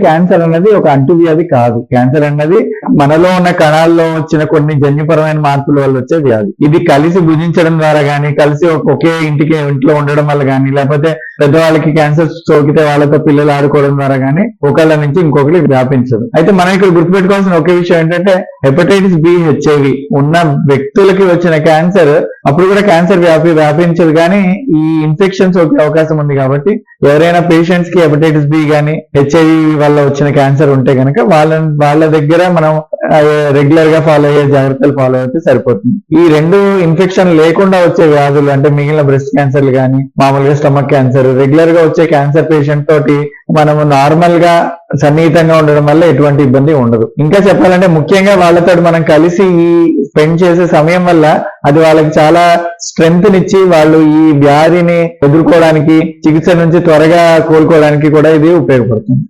Cancer అన్నది ఒక అంటువ్యాధి కాదు. క్యాన్సర్ అన్నది మనలో ఉన్న కణాల్లో వచ్చిన కొన్ని జన్యుపరమైన మార్పుల వల్ల వచ్చే వ్యాధి. ఇది కలిసి భుజించడం ద్వారా గానీ కలిసి ఒకే ఇంటికి ఇంట్లో ఉండడం వల్ల గానీ లేకపోతే పెద్దవాళ్ళకి క్యాన్సర్ సోకితే వాళ్ళతో పిల్లలు ఆడుకోవడం ద్వారా కానీ ఒకళ్ళ నుంచి ఇంకొకరికి వ్యాపించదు అయితే మనం ఇక్కడ గుర్తుపెట్టుకోవాల్సిన ఒకే విషయం ఏంటంటే హెపటైటిస్ బి హెచ్ఐవి ఉన్న వ్యక్తులకి వచ్చిన క్యాన్సర్ అప్పుడు కూడా క్యాన్సర్ వ్యాపి వ్యాపించదు కానీ ఈ ఇన్ఫెక్షన్ సోకే అవకాశం ఉంది కాబట్టి ఎవరైనా పేషెంట్స్కి హెపటైటిస్ బి కానీ హెచ్ఐవి వల్ల వచ్చిన క్యాన్సర్ ఉంటే కనుక వాళ్ళ వాళ్ళ దగ్గర మనం రెగ్యులర్గా ఫాలో అయ్యే జాగ్రత్తలు ఫాలో అయితే సరిపోతుంది. ఈ రెండు ఇన్ఫెక్షన్ లేకుండా వచ్చే వ్యాధులు అంటే మిగిలిన బ్రెస్ట్ క్యాన్సర్లు కానీ మామూలుగా స్టమక్ క్యాన్సర్ రెగ్యులర్గా వచ్చే క్యాన్సర్ పేషెంట్ తోటి మనము నార్మల్గా సన్నిహితంగా ఉండడం వల్ల ఎటువంటి ఇబ్బంది ఉండదు. ఇంకా చెప్పాలంటే ముఖ్యంగా వాళ్ళతో మనం కలిసి ఈ స్పెండ్ చేసే సమయం వల్ల అది వాళ్ళకి చాలా స్ట్రెంగ్త్ నిచ్చి వాళ్ళు ఈ వ్యాధిని ఎదుర్కోవడానికి చికిత్స నుంచి త్వరగా కోలుకోవడానికి కూడా ఇది ఉపయోగపడుతుంది.